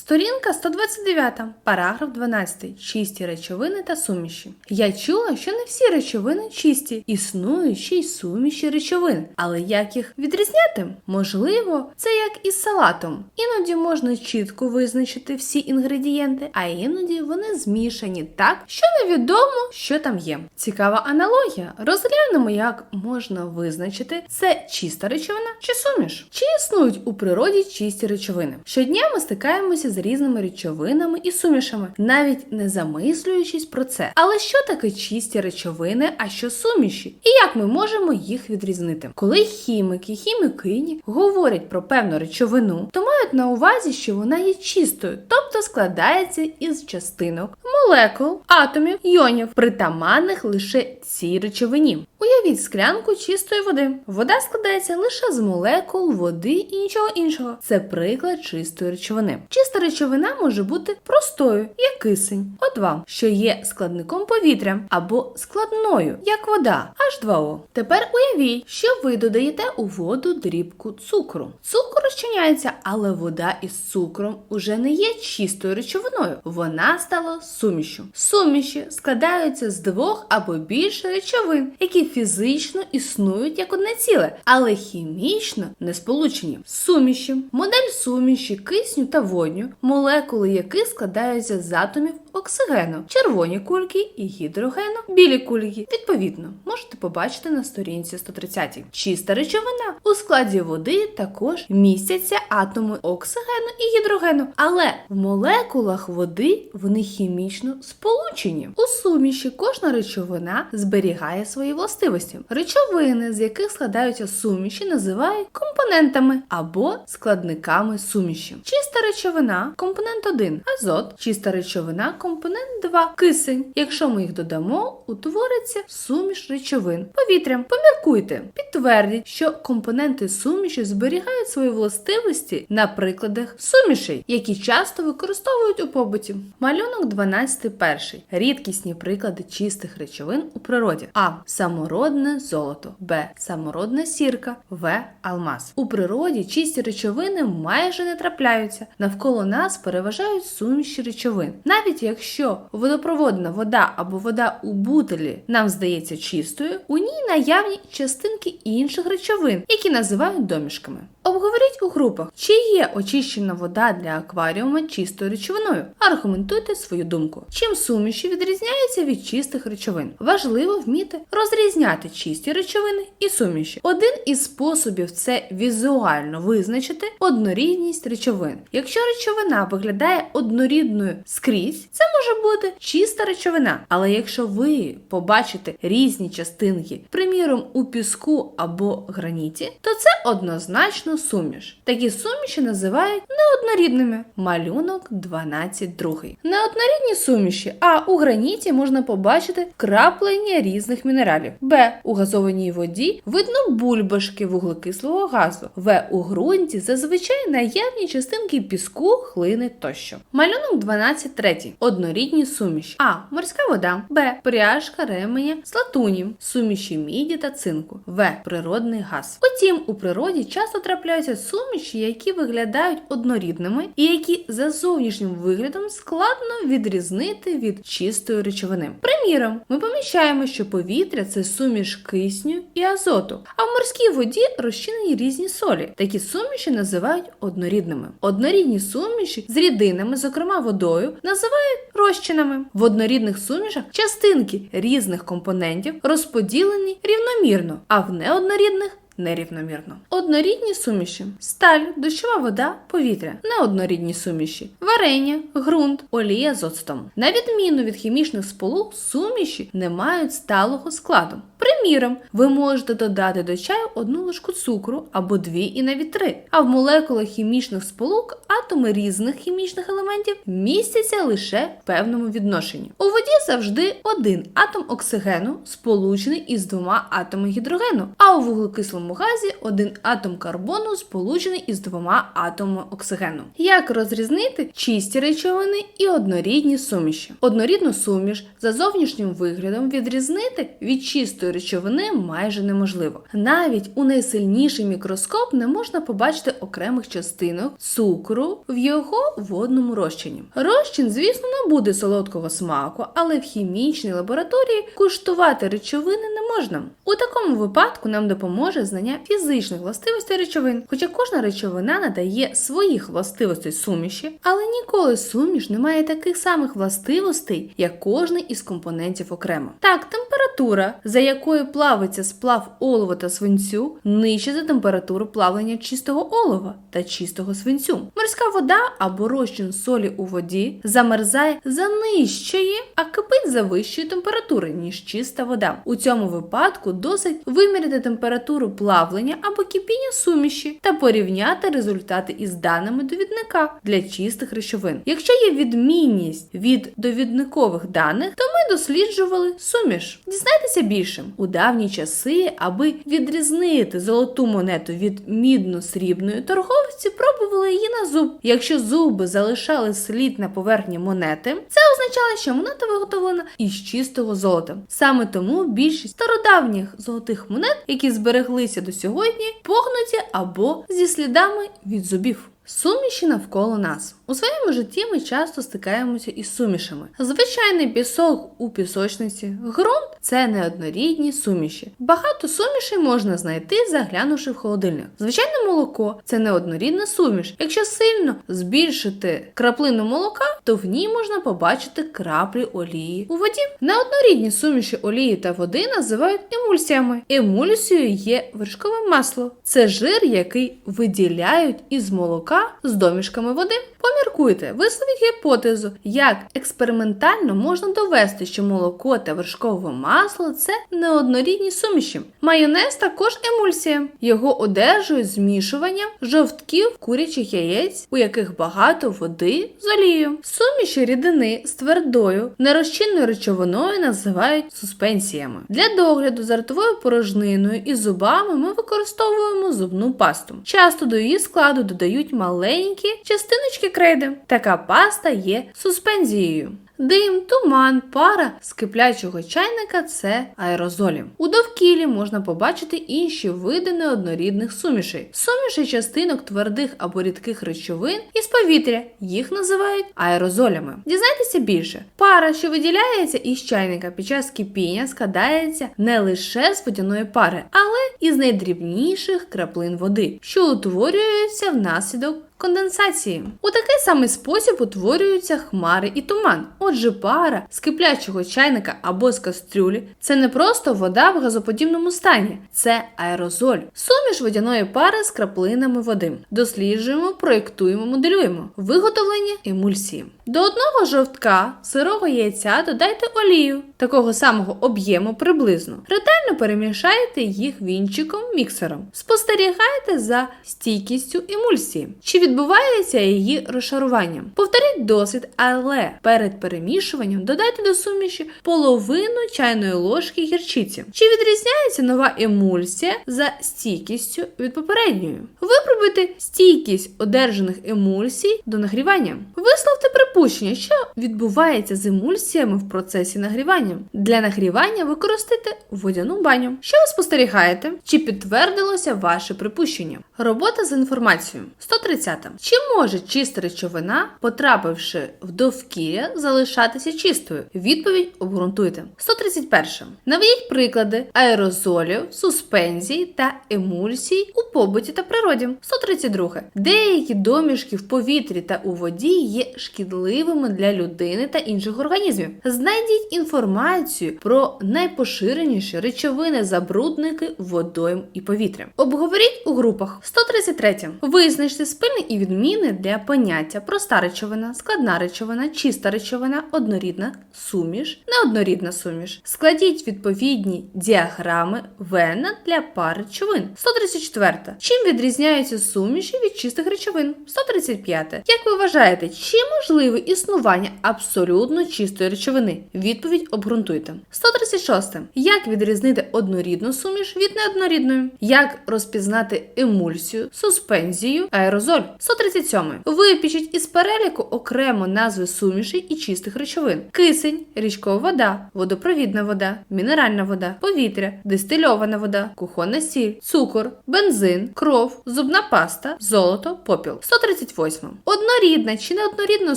Сторінка 129, параграф 12. Чисті речовини та суміші. Я чула, що не всі речовини чисті, існують ще й суміші речовин. Але як їх відрізняти? Можливо, це як із салатом. Іноді можна чітко визначити всі інгредієнти, а іноді вони змішані так, що невідомо, що там є. Цікава аналогія. Розглянемо, як можна визначити, це чиста речовина чи суміш. Чи існують у природі чисті речовини? Щодня ми стикаємося з різними речовинами і сумішами, навіть не замислюючись про це. Але що таке чисті речовини, а що суміші? І як ми можемо їх відрізнити? Коли хімики, хімікині говорять про певну речовину, то мають на увазі, що вона є чистою, тобто складається із частинок, молекул, атомів, йонів, притаманних лише цій речовині. Уявіть склянку чистої води. Вода складається лише з молекул, води і нічого іншого. Це приклад чистої речовини. Чиста речовина може бути простою, як кисень, О2, що є складником повітря, або складною, як вода, H2O. Тепер уявіть, що ви додаєте у воду дрібку цукру. Цукор розчиняється, але вода із цукром уже не є чистою речовиною. Вона стала сумішю. Суміші складаються з двох або більше речовин, які фізично існують як одне ціле, але хімічно не сполучені. Суміші, модель суміші кисню та водню, молекули яких складаються з атомів оксигену, червоні кульки і гідрогену, білі кульки. Відповідно, можете побачити на сторінці 130. Чиста речовина у складі води також містяться атоми оксигену і гідрогену, але в молекулах води вони хімічно сполучені. У суміші кожна речовина зберігає свої властивості. Речовини, з яких складаються суміші, називають компонентами або складниками суміші. Чиста речовина компонент 1 азот, чиста речовина компонент 2 кисень. Якщо ми їх додамо, утвориться суміш речовин. Повітря. Поміркуйте, підтвердіть, що компоненти суміші зберігають свої властивості на прикладах сумішей, які часто використовують у побуті. Малюнок 12 перший. Рідкісні приклади чистих речовин у природі. А. Самородне золото. Б. Самородна сірка. В. Алмаз. У природі чисті речовини майже не трапляються. Навколо нас переважають суміші речовин. Навіть якщо водопроводна вода або вода у бутелі нам здається чистою, у ній наявні частинки інших речовин, які називають домішками. Обговоріть у групах, чи є очищена вода для акваріума чистою речовиною. Аргументуйте свою думку. Чим суміші відрізняються від чистих речовин? Важливо вміти розрізняти чисті речовини і суміші. Один із способів це візуально визначити однорідність речовин. Якщо речовина виглядає однорідною скрізь, може бути чиста речовина. Але якщо ви побачите різні частинки, приміром у піску або граніті, то це однозначно суміш. Такі суміші називають неоднорідними. Малюнок 12 другий. Неоднорідні суміші, а у граніті можна побачити краплення різних мінералів. Б. У газованій воді видно бульбашки вуглекислого газу. В. У ґрунті зазвичай наявні частинки піску, глини тощо. Малюнок 12 третій. Однорідні суміші. А. Морська вода. Б. Пряжка ременя з латуні, суміші міді та цинку. В. Природний газ. Утім, у природі часто трапляються суміші, які виглядають однорідними і які за зовнішнім виглядом складно відрізнити від чистої речовини. Приміром, ми помічаємо, що повітря це суміш кисню і азоту, а в морській воді розчинені різні солі. Такі суміші називають однорідними. Однорідні суміші з рідинами, зокрема водою, називають розчинами. В однорідних сумішах частинки різних компонентів розподілені рівномірно, а в неоднорідних нерівномірно. Однорідні суміші: сталь, дощова вода, повітря, неоднорідні суміші, варення, ґрунт, олія з оцтом. На відміну від хімічних сполук, суміші не мають сталого складу. Приміром, ви можете додати до чаю одну ложку цукру або дві і навіть три. А в молекулах хімічних сполук атоми різних хімічних елементів містяться лише в певному відношенні. У воді завжди один атом оксигену сполучений із двома атомами гідрогену, а у вуглекислому газі один атом карбону сполучений із двома атомами оксигену. Як розрізнити чисті речовини і однорідні суміші. Однорідну суміш за зовнішнім виглядом відрізнити від чистої речовини майже неможливо. Навіть у найсильніший мікроскоп не можна побачити окремих частинок цукру в його водному розчині. Розчин, звісно, не буде солодкого смаку, але в хімічній лабораторії куштувати речовини не можна. У такому випадку нам допоможе знання фізичних властивостей речовин. Хоча кожна речовина надає своїх властивостей суміші, але ніколи суміш не має таких самих властивостей, як кожний із компонентів окремо. Так, температура, за якою плавиться сплав олова та свинцю, нижче за температуру плавлення чистого олова та чистого свинцю. Морська вода або розчин солі у воді замерзає за нижчої, а кипить за вищої температури, ніж чиста вода. У цьому випадку досить виміряти температуру плавлення або кипіння суміші та порівняти результати із даними довідника для чистих речовин. Якщо є відмінність від довідникових даних, то ми досліджували суміш. Дізнайтеся більше у давні часи, аби відрізнити золоту монету від мідно-срібної торговці, пробували її на зуб. Якщо зуби залишали слід на поверхні монети, це означало, що монета виготовлена із чистого золота. Саме тому більшість стародавніх золотих монет, які збереглися до сьогодні, погнуті або зі слідами від зубів. Суміші навколо нас. У своєму житті ми часто стикаємося із сумішами. Звичайний пісок у пісочниці, ґрунт це неоднорідні суміші. Багато сумішей можна знайти, заглянувши в холодильник. Звичайне молоко це неоднорідна суміш. Якщо сильно збільшити краплину молока, то в ній можна побачити краплі олії у воді. Неоднорідні суміші олії та води називають емульсіями. Емульсією є вершкове масло. Це жир, який виділяють із молока з домішками води. Поміркуйте, висловіть гіпотезу, як експериментально можна довести, що молоко та вершкове масло це неоднорідні суміші. Майонез також емульсія. Його одержують змішуванням жовтків курячих яєць, у яких багато води з олією. Суміші рідини з твердою, нерозчинною речовиною називають суспенсіями. Для догляду за ротовою порожниною і зубами ми використовуємо зубну пасту. Часто до її складу додають маленькі частиночки крейди. Така паста є суспензією. Дим, туман, пара з киплячого чайника це аерозолі. У довкіллі можна побачити інші види неоднорідних сумішей. Суміші частинок твердих або рідких речовин із повітря. Їх називають аерозолями. Дізнайтеся більше. Пара, що виділяється із чайника під час кипіння, складається не лише з водяної пари, але і з найдрібніших краплин води, що утворюються внаслідок конденсації. У такий самий спосіб утворюються хмари і туман. Отже, пара з киплячого чайника або з кастрюлі це не просто вода в газоподібному стані, це аерозоль, суміш водяної пари з краплинами води. Досліджуємо, проєктуємо, моделюємо. Виготовлення емульсії. До одного жовтка сирого яйця додайте олію такого самого об'єму приблизно. Ретельно перемішайте їх вінчиком міксером. Спостерігайте за стійкістю емульсії. Чи відбувається її розшаруванням? Повторіть досвід, але перед перемішуванням додайте до суміші половину чайної ложки гірчиці. Чи відрізняється нова емульсія за стійкістю від попередньої? Випробуйте стійкість одержаних емульсій до нагрівання. Висловте припущення, що відбувається з емульсіями в процесі нагрівання. Для нагрівання використайте водяну баню. Що ви спостерігаєте? Чи підтвердилося ваше припущення? Робота з інформацією. 130. Чи може чиста речовина, потрапивши в довкілля, залишатися чистою? Відповідь обґрунтуйте. 131. Наведіть приклади аерозолів, суспензій та емульсій у побуті та природі. 132. Деякі домішки в повітрі та у воді є шкідливими для людини та інших організмів. Знайдіть інформацію про найпоширеніші речовини забрудники водойм і повітря. Обговоріть у групах. 133. Визначте спільні і відміни для поняття проста речовина, складна речовина, чиста речовина, однорідна суміш, неоднорідна суміш. Складіть відповідні діаграми Вена для пар речовин. 134. Чим відрізняються суміші від чистих речовин? 135. Як ви вважаєте, чи можливе існування абсолютно чистої речовини? Відповідь обґрунтуйте. 136. Як відрізнити однорідну суміш від неоднорідної? Як розпізнати емульсію? суспензію, аерозоль. 137. Випишіть із переліку окремо назви сумішей і чистих речовин: кисень, річкова вода, водопровідна вода, мінеральна вода, повітря, дистильована вода, кухонна сіль, цукор, бензин, кров, зубна паста, золото, попіл. 138. Однорідна чи неоднорідна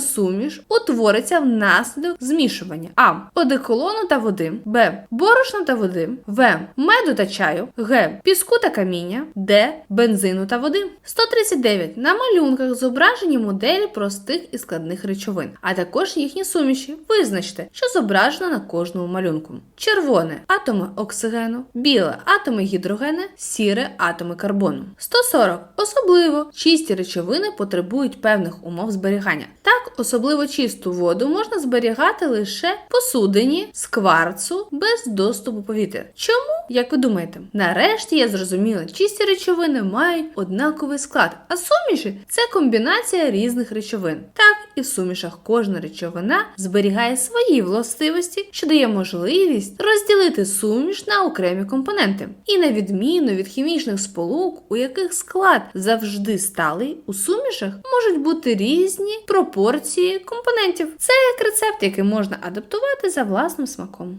суміш утвориться внаслідок змішування А. Одеколону та води, Б. Борошна та води, В. Меду та чаю, Г. Піску та каміння, Д. Бензину та води. 139. На малюнках зображені моделі простих і складних речовин, а також їхні суміші. Визначте, що зображено на кожному малюнку. Червоне атоми оксигену, біле атоми гідрогену, сіре атоми карбону. 140. Особливо чисті речовини потребують певних умов зберігання. Так, особливо чисту воду можна зберігати лише посудині з кварцу без доступу повітря. Чому? Як ви думаєте? Нарешті я зрозуміла, чисті речовини мають однаковий склад, а суміші це комбінація різних речовин. Так, і в сумішах кожна речовина зберігає свої властивості, що дає можливість розділити суміш на окремі компоненти. І на відміну від хімічних сполук, у яких склад завжди сталий, у сумішах можуть бути різні пропорції компонентів. Це як рецепт, який можна адаптувати за власним смаком.